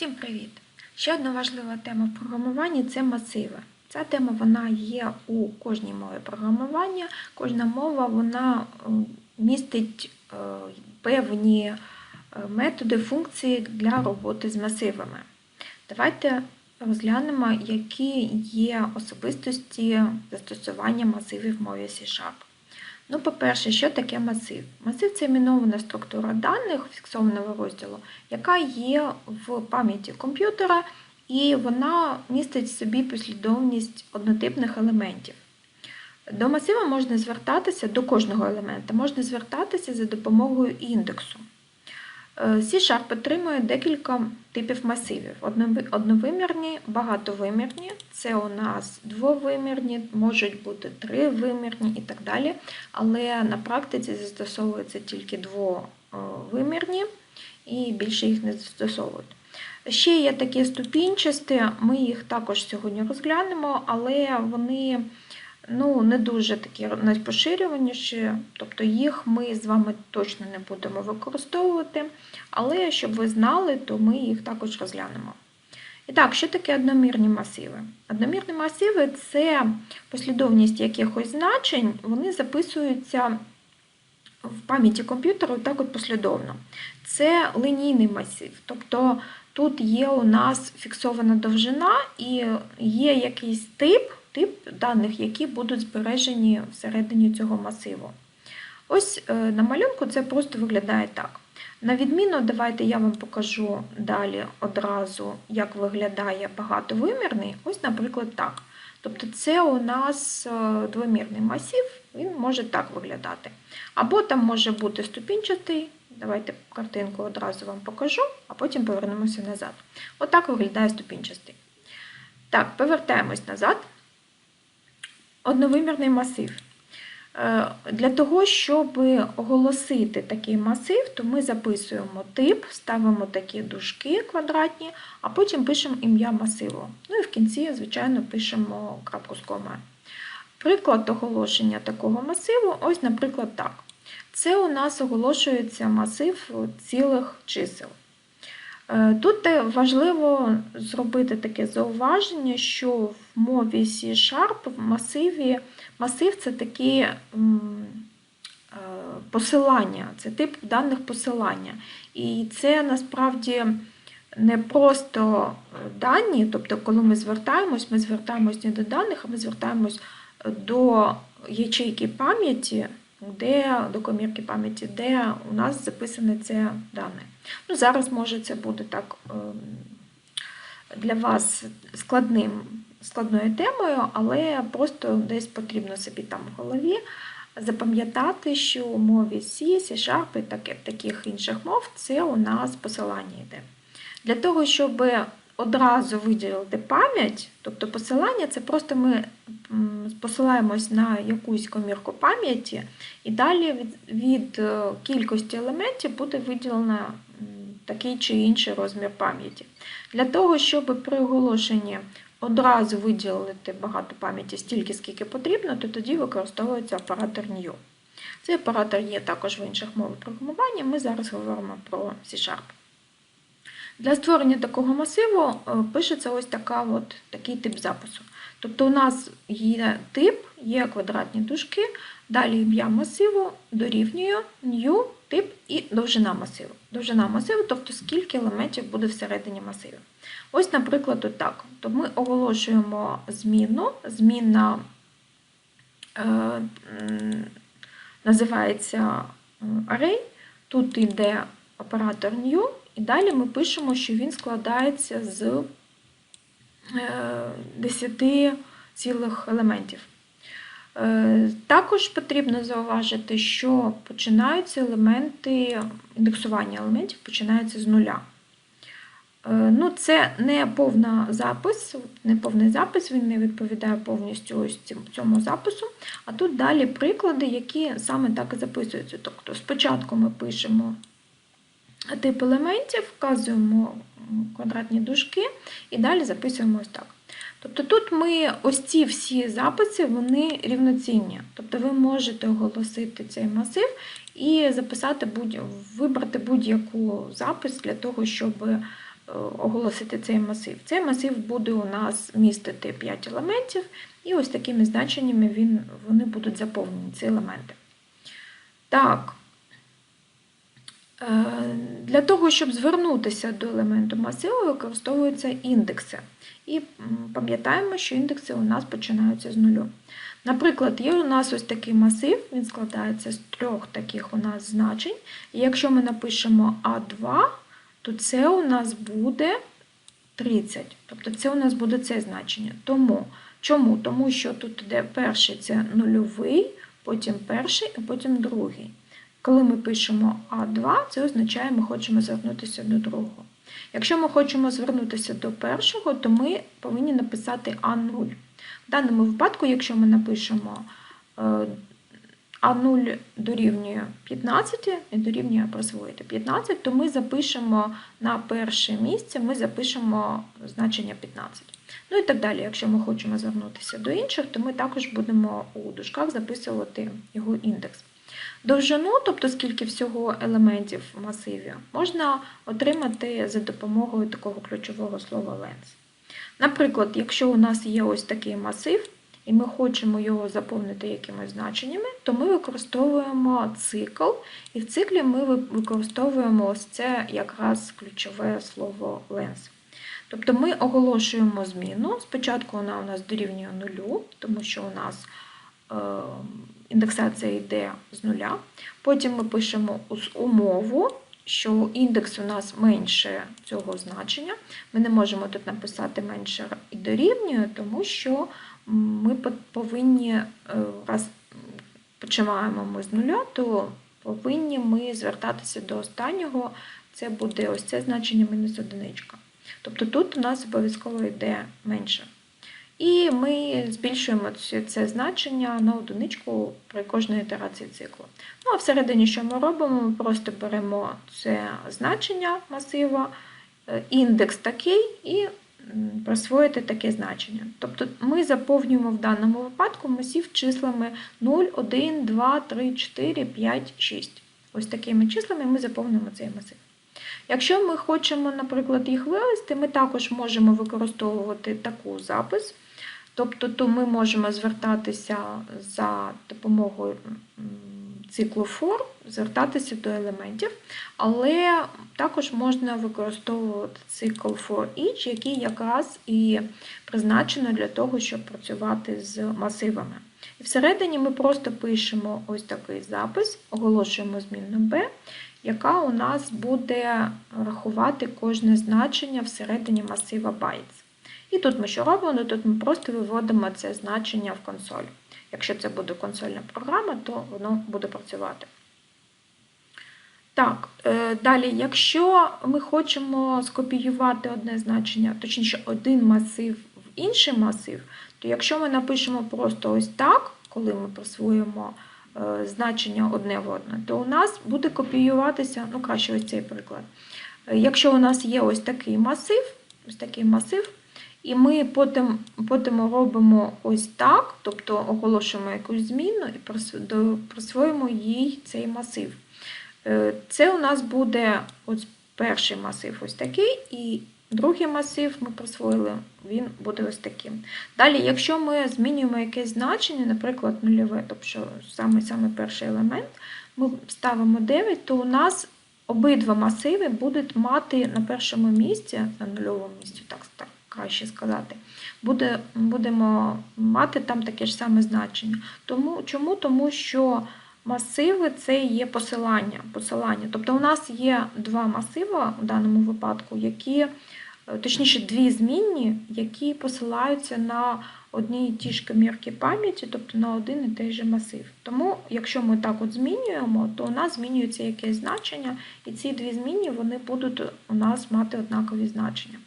Всім привіт! Ще одна важлива тема в програмуванні це масиви. Ця тема вона є у кожній мові програмування. Кожна мова вона е, містить е, певні е, методи, функції для роботи з масивами. Давайте розглянемо, які є особистості застосування масивів в мові C-Sharp. Ну, по-перше, що таке масив? Масив це іменована структура даних фіксованого розділу, яка є в пам'яті комп'ютера, і вона містить в собі послідовність однотипних елементів. До масива можна звертатися, до кожного елемента можна звертатися за допомогою індексу. C-Sharp підтримує декілька типів масивів: одновимірні, багатовимірні, це у нас двовимірні, можуть бути тривимірні і так далі. Але на практиці застосовуються тільки двовимірні і більше їх не застосовують. Ще є такі ступінчасті, ми їх також сьогодні розглянемо, але вони ну, не дуже такі найпоширюваніші, тобто їх ми з вами точно не будемо використовувати, але щоб ви знали, то ми їх також розглянемо. І так, що таке одномірні масиви? Одномірні масиви це послідовність якихось значень, вони записуються в пам'яті комп'ютера так от послідовно. Це лінійний масив. Тобто тут є у нас фіксована довжина і є якийсь тип тип даних, які будуть збережені всередині цього масиву. Ось е, на малюнку це просто виглядає так. На відміну, давайте я вам покажу далі одразу, як виглядає багатовимірний. Ось, наприклад, так. Тобто це у нас е, двомірний масив, він може так виглядати. Або там може бути ступінчатий. Давайте картинку одразу вам покажу, а потім повернемося назад. Отак виглядає ступінчастий. Так, повертаємось назад одновимірний масив. Е, для того, щоб оголосити такий масив, то ми записуємо тип, ставимо такі дужки квадратні, а потім пишемо ім'я масиву. Ну і в кінці, звичайно, пишемо крапку з комою. Приклад оголошення такого масиву, ось, наприклад, так. Це у нас оголошується масив цілих чисел. Е, тут важливо зробити таке зауваження, що в мові C-Sharp масиві масив це такі е, посилання, це тип даних посилання. І це насправді не просто дані, тобто, коли ми звертаємось, ми звертаємось не до даних, а ми звертаємось до ячейки пам'яті де до комірки пам'яті, де у нас записане це дане. Ну, Зараз може це буде так ем, для вас складним, складною темою, але просто десь потрібно собі там в голові запам'ятати, що у мові C, C-Sharp і таких інших мов це у нас посилання йде. Для того, щоб одразу виділити пам'ять, тобто посилання це просто ми посилаємось на якусь комірку пам'яті, і далі від, від е, кількості елементів буде виділено такий чи інший розмір пам'яті. Для того, щоб при оголошенні одразу виділити багато пам'яті стільки, скільки потрібно, то тоді використовується оператор new. Цей оператор є також в інших мовах програмування, ми зараз говоримо про C-Sharp. Для створення такого масиву е, пишеться ось така от, такий тип запису. Тобто у нас є тип, є квадратні дужки, далі ім'я масиву дорівнює new, тип і довжина масиву. Довжина масиву, тобто скільки елементів буде всередині масиву. Ось, наприклад, отак. То ми оголошуємо зміну, зміна е, називається е, array, тут йде оператор new, і далі ми пишемо, що він складається з 10 е, цілих елементів. Е, також потрібно зауважити, що починаються елементи, індексування елементів починається з нуля. Е, ну, Це не повна запис, не повний запис, він не відповідає повністю ось цьому запису. А тут далі приклади, які саме так і записуються. Тобто спочатку ми пишемо тип елементів, вказуємо квадратні дужки і далі записуємо ось так. Тобто тут ми ось ці всі записи вони рівноцінні. Тобто ви можете оголосити цей масив і записати будь, вибрати будь-яку запис для того, щоб е, оголосити цей масив. Цей масив буде у нас містити 5 елементів, і ось такими значеннями він, вони будуть заповнені, ці елементи. Так. Е, Для того, щоб звернутися до елементу масиву, використовуються індекси. І пам'ятаємо, що індекси у нас починаються з нулю. Наприклад, є у нас ось такий масив, він складається з трьох таких у нас значень. І якщо ми напишемо А2, то це у нас буде 30. Тобто це у нас буде це значення. Тому, Чому? Тому що тут іде перший це нульовий, потім перший, а потім другий. Коли ми пишемо А2, це означає, ми хочемо звернутися до другого. Якщо ми хочемо звернутися до першого, то ми повинні написати А0. В даному випадку, якщо ми напишемо е, А0 дорівнює 15 і дорівнює присвоїти 15, то ми запишемо на перше місце, ми запишемо значення 15. Ну і так далі. Якщо ми хочемо звернутися до інших, то ми також будемо у дужках записувати його індекс. Довжину, тобто скільки всього елементів в масиві, можна отримати за допомогою такого ключового слова length. Наприклад, якщо у нас є ось такий масив, і ми хочемо його заповнити якимись значеннями, то ми використовуємо цикл, і в циклі ми використовуємо ось це якраз ключове слово length. Тобто ми оголошуємо зміну. Спочатку вона у нас дорівнює нулю, тому що у нас е, індексація йде з нуля. Потім ми пишемо умову, що індекс у нас менше цього значення. Ми не можемо тут написати менше і дорівнює, тому що ми повинні, е, раз починаємо ми з нуля, то повинні ми звертатися до останнього, це буде ось це значення мінус одиничка. Тобто тут у нас обов'язково йде менше. І ми збільшуємо це значення на одиничку при кожній ітерації циклу. Ну а всередині, що ми робимо? Ми просто беремо це значення масива, е, індекс такий і присвоїти таке значення. Тобто ми заповнюємо в даному випадку масив числами 0, 1, 2, 3, 4, 5, 6. Ось такими числами ми заповнюємо цей масив. Якщо ми хочемо, наприклад, їх вивести, ми також можемо використовувати таку запис. Тобто то ми можемо звертатися за допомогою циклу for, звертатися до елементів, але також можна використовувати цикл for each, який якраз і призначено для того, щоб працювати з масивами. І всередині ми просто пишемо ось такий запис, оголошуємо змінну B, яка у нас буде рахувати кожне значення всередині масива bytes. І тут ми що робимо? Тут ми просто виводимо це значення в консоль. Якщо це буде консольна програма, то воно буде працювати. Так, е, далі, якщо ми хочемо скопіювати одне значення, точніше, один масив в інший масив, то якщо ми напишемо просто ось так, коли ми присвоїмо е, значення одне в одне, то у нас буде копіюватися, ну краще ось цей приклад. Е, якщо у нас є ось такий масив, ось такий масив, і ми потім потім робимо ось так, тобто оголошуємо якусь зміну і присвоїмо їй цей масив. Е, це у нас буде ось перший масив ось такий, і другий масив ми присвоїли, він буде ось таким. Далі, якщо ми змінюємо якесь значення, наприклад, нульове, тобто саме, перший елемент, ми ставимо 9, то у нас обидва масиви будуть мати на першому місці, на нульовому місці, так, так краще сказати, буде, будемо мати там таке ж саме значення. Тому, Чому? Тому що масиви це є посилання. посилання. Тобто у нас є два масиви у даному випадку, які, е, точніше, дві змінні, які посилаються на одні і ті ж комірки пам'яті, тобто на один і той же масив. Тому, якщо ми так от змінюємо, то у нас змінюється якесь значення, і ці дві змінні вони будуть у нас мати однакові значення.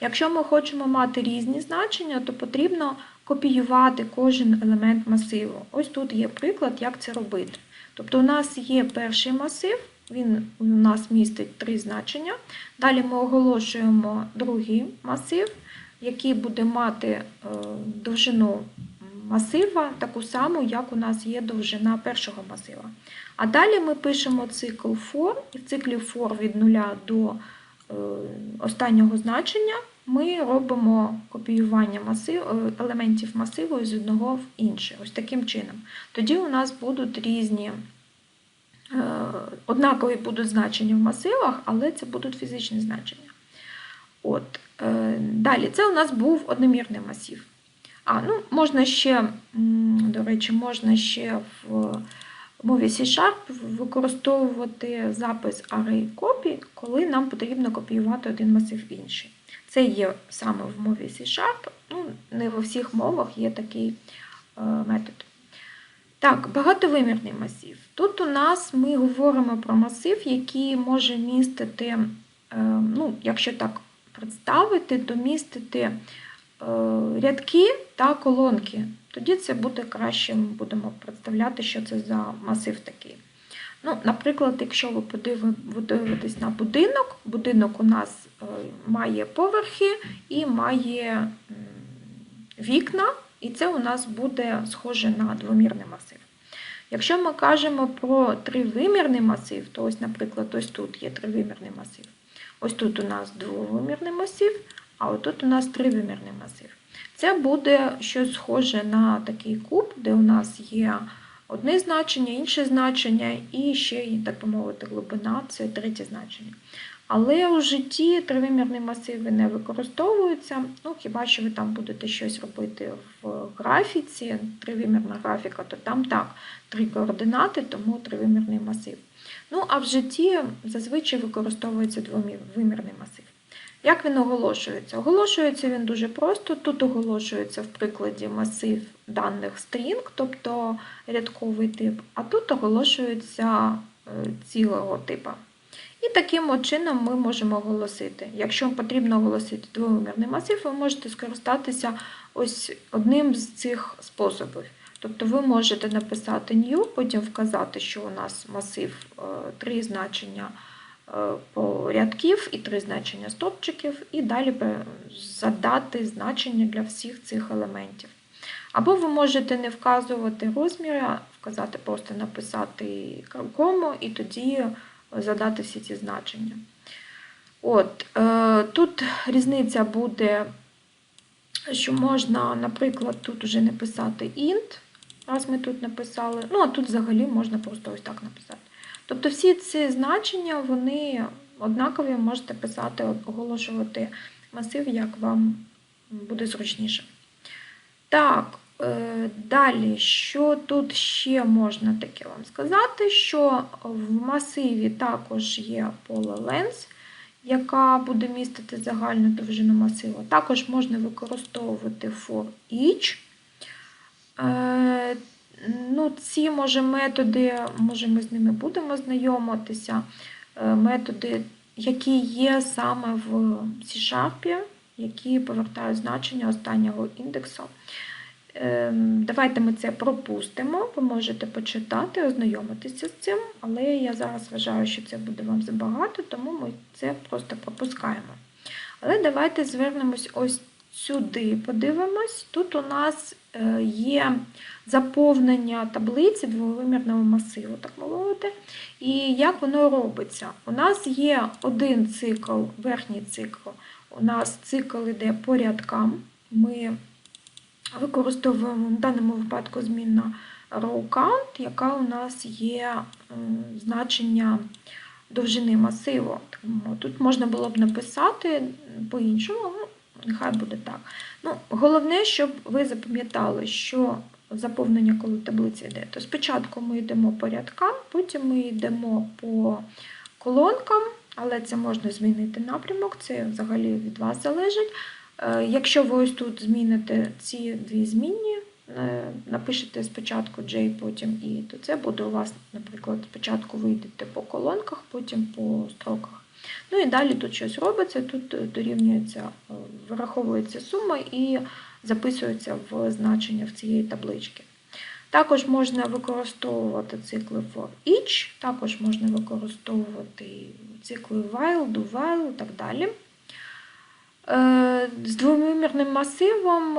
Якщо ми хочемо мати різні значення, то потрібно копіювати кожен елемент масиву. Ось тут є приклад, як це робити. Тобто у нас є перший масив, він у нас містить три значення. Далі ми оголошуємо другий масив, який буде мати е, довжину масива, таку саму, як у нас є довжина першого масива. А далі ми пишемо цикл for, і в циклі for від 0 до е, останнього значення ми робимо копіювання масив, е, елементів масиву з одного в інше. Ось таким чином. Тоді у нас будуть різні, е, однакові будуть значення в масивах, але це будуть фізичні значення. От. е, Далі, це у нас був одномірний масив. А, ну, можна ще, до речі, можна ще в мові C-Sharp використовувати запис array copy, коли нам потрібно копіювати один масив в інший. Це є саме в мові C-Sharp, ну, не во всіх мовах є такий е, метод. Так, багатовимірний масив. Тут у нас ми говоримо про масив, який може містити, е, ну, якщо так представити, то містити е, рядки та колонки. Тоді це буде краще, ми будемо представляти, що це за масив такий. Ну, Наприклад, якщо ви подивитесь на будинок, будинок у нас е, має поверхи і має вікна, і це у нас буде схоже на двомірний масив. Якщо ми кажемо про тривимірний масив, то ось, наприклад, ось тут є тривимірний масив. Ось тут у нас двовимірний масив, а отут у нас тривимірний масив. Це буде щось схоже на такий куб, де у нас є одне значення, інше значення, і ще, так би мовити, глибина це третє значення. Але у житті тривимірні масиви не використовуються, ну хіба що ви там будете щось робити в графіці, тривимірна графіка, то там так, три координати, тому тривимірний масив. Ну, а в житті зазвичай використовується двовимірний масив. Як він оголошується? Оголошується він дуже просто. Тут оголошується в прикладі масив даних string, тобто рядковий тип, а тут оголошується цілого типу. І таким чином ми можемо оголосити. Якщо вам потрібно оголосити двовимірний масив, ви можете скористатися ось одним з цих способів. Тобто ви можете написати new, потім вказати, що у нас масив три значення по рядків і три значення стопчиків, і далі задати значення для всіх цих елементів. Або ви можете не вказувати розміри, а вказати, просто написати кому, і тоді задати всі ці значення. От, е, Тут різниця буде, що можна, наприклад, тут вже написати int, раз ми тут написали, ну а тут взагалі можна просто ось так написати. Тобто всі ці значення, вони однакові, можете писати, оголошувати масив, як вам буде зручніше. Так, е, далі, що тут ще можна таке вам сказати, що в масиві також є поле length, яка буде містити загальну довжину масиву. Також можна використовувати for each. Ну, Ці може, методи, може, ми з ними будемо знайомитися, е, методи, які є саме в C-Sharp, які повертають значення останнього індексу. Ем, давайте ми це пропустимо, ви можете почитати, ознайомитися з цим, але я зараз вважаю, що це буде вам забагато, тому ми це просто пропускаємо. Але давайте звернемось ось сюди, подивимось. Тут у нас е, є заповнення таблиці двовимірного масиву, так мовити. І як воно робиться? У нас є один цикл, верхній цикл. У нас цикл йде по рядкам. Ми використовуємо в даному випадку змінна row count, яка у нас є значення довжини масиву. Тут можна було б написати по-іншому, ну, нехай буде так. Ну, Головне, щоб ви запам'ятали, що заповнення, коли таблиця йде, то спочатку ми йдемо по рядкам, потім ми йдемо по колонкам, але це можна змінити напрямок, це взагалі від вас залежить. Е, якщо ви ось тут зміните ці дві змінні, е, напишете спочатку J, потім I, то це буде у вас, наприклад, спочатку ви йдете по колонках, потім по строках. Ну і далі тут щось робиться, тут дорівнюється, е, вираховується сума і записується в значення в цієї таблички. Також можна використовувати цикли for each, також можна використовувати цикли while, do while і так далі. Е, з двомірним масивом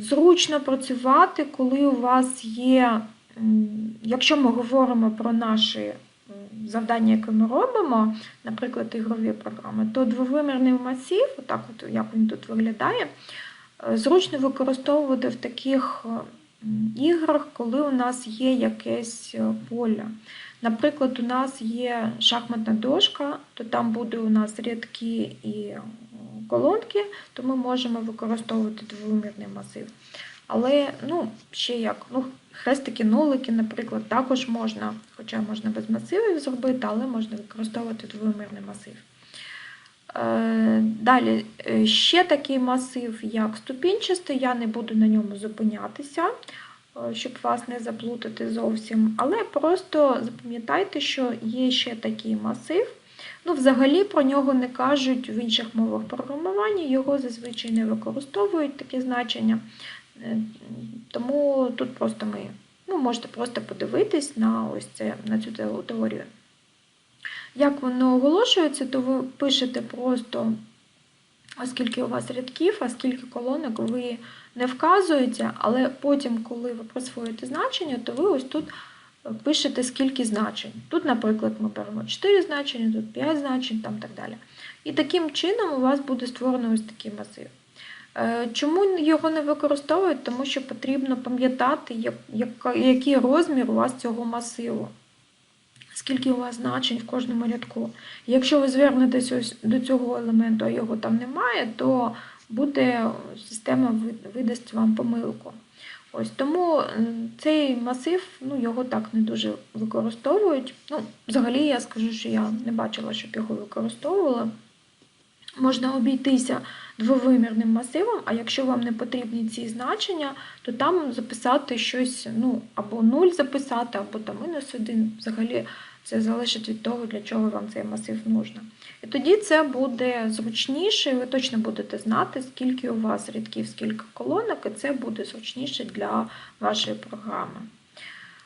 зручно працювати, коли у вас є, якщо ми говоримо про наші завдання, яке ми робимо, наприклад, ігрові програми, то двовимірний масив, отак от як він тут виглядає, е, зручно використовувати в таких е, іграх, коли у нас є якесь е, поле. Наприклад, у нас є шахматна дошка, то там буде у нас рядки і колонки, то ми можемо використовувати двовимірний масив. Але ну, ще як, ну, хрестики, нолики, наприклад, також можна, хоча можна без масивів зробити, але можна використовувати двовимірний масив. Е, Далі е, ще такий масив, як ступінчастий, я не буду на ньому зупинятися, е, щоб вас не заплутати зовсім. Але просто запам'ятайте, що є ще такий масив. Ну, взагалі про нього не кажуть в інших мовах програмування, його зазвичай не використовують такі значення. Е, Тому тут просто ми ну, можете просто подивитись на ось це, на цю те- теорію. Як воно оголошується, то ви пишете просто, оскільки у вас рядків, а скільки колонок ви не вказуєте, але потім, коли ви присвоїте значення, то ви ось тут пишете скільки значень. Тут, наприклад, ми беремо 4 значення, тут 5 значень, там так далі. І таким чином у вас буде створено ось такий масив. Е, Чому його не використовують? Тому що потрібно пам'ятати, який розмір у вас цього масиву, скільки у вас значень в кожному рядку. Якщо ви звернетеся до цього елементу, а його там немає, то буде система видасть вам помилку. Ось тому цей масив, ну його так не дуже використовують. Ну, взагалі я скажу, що я не бачила, щоб його використовували. Можна обійтися двовимірним масивом, а якщо вам не потрібні ці значення, то там записати щось, ну, або 0 записати, або там мінус 1. Взагалі це залежить від того, для чого вам цей масив нужно. І тоді це буде зручніше, і ви точно будете знати, скільки у вас рядків, скільки колонок, і це буде зручніше для вашої програми.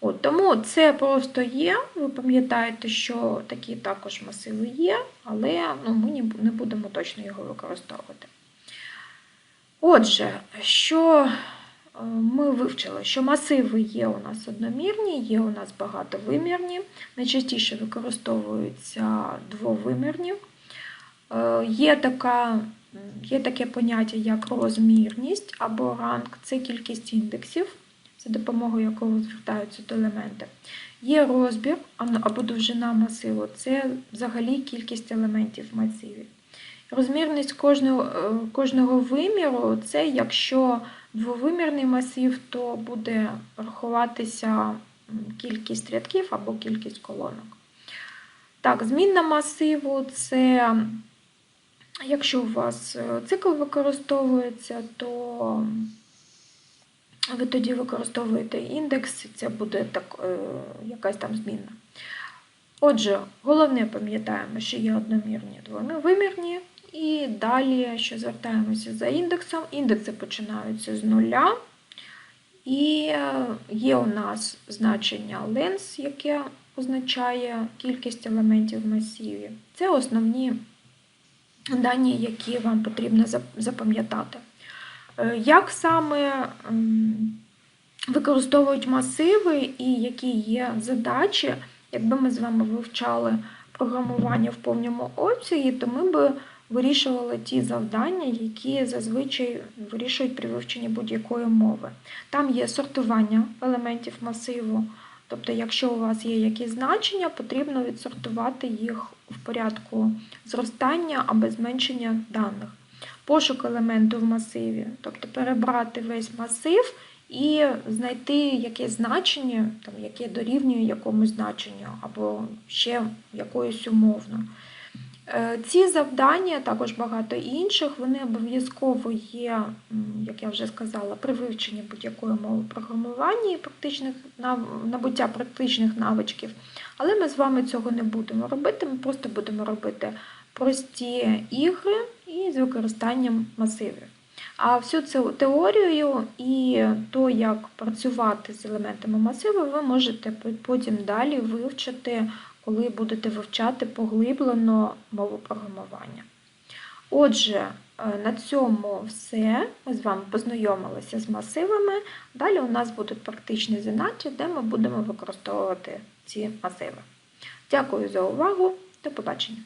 От, тому це просто є. Ви пам'ятаєте, що такі також масиви є, але ну, ми не будемо точно його використовувати. Отже, що е, ми вивчили, що масиви є у нас одномірні, є у нас багатовимірні, найчастіше використовуються двовимірні. Е, Є, така, є таке поняття, як розмірність або ранг це кількість індексів, за допомогою якого звертаються до елементи. Є розбір або довжина масиву це взагалі кількість елементів в масиві. Розмірність кожного, е, кожного виміру це якщо двовимірний масив, то буде рахуватися кількість рядків або кількість колонок. Так, змінна масиву це якщо у вас е, цикл використовується, то ви тоді використовуєте індекс, це буде так, е, якась там змінна. Отже, головне пам'ятаємо, що є одномірні, двовимірні, і далі, що звертаємося за індексом. Індекси починаються з нуля. І е, є у нас значення lens, яке означає кількість елементів в масиві. Це основні дані, які вам потрібно запам'ятати. Е, Як саме використовують масиви і які є задачі, якби ми з вами вивчали програмування в повному обсязі, то ми би вирішували ті завдання, які зазвичай вирішують при вивченні будь-якої мови. Там є сортування елементів масиву. Тобто, якщо у вас є якісь значення, потрібно відсортувати їх в порядку зростання або зменшення даних. Пошук елементу в масиві, тобто перебрати весь масив і знайти якесь значення, там, яке дорівнює якомусь значенню, або ще якоюсь умовно. Е, Ці завдання, також багато інших, вони обов'язково є, як я вже сказала, при вивченні будь-якої мови програмування і практичних набуття практичних навичків. Але ми з вами цього не будемо робити. Ми просто будемо робити прості ігри і з використанням масивів. А всю цю теорію і то, як працювати з елементами масиву, ви можете потім далі вивчити, коли будете вивчати поглиблено мову програмування. Отже, е, на цьому все. Ми з вами познайомилися з масивами. Далі у нас будуть практичні заняття, де ми будемо використовувати ці масиви. Дякую за увагу. До побачення.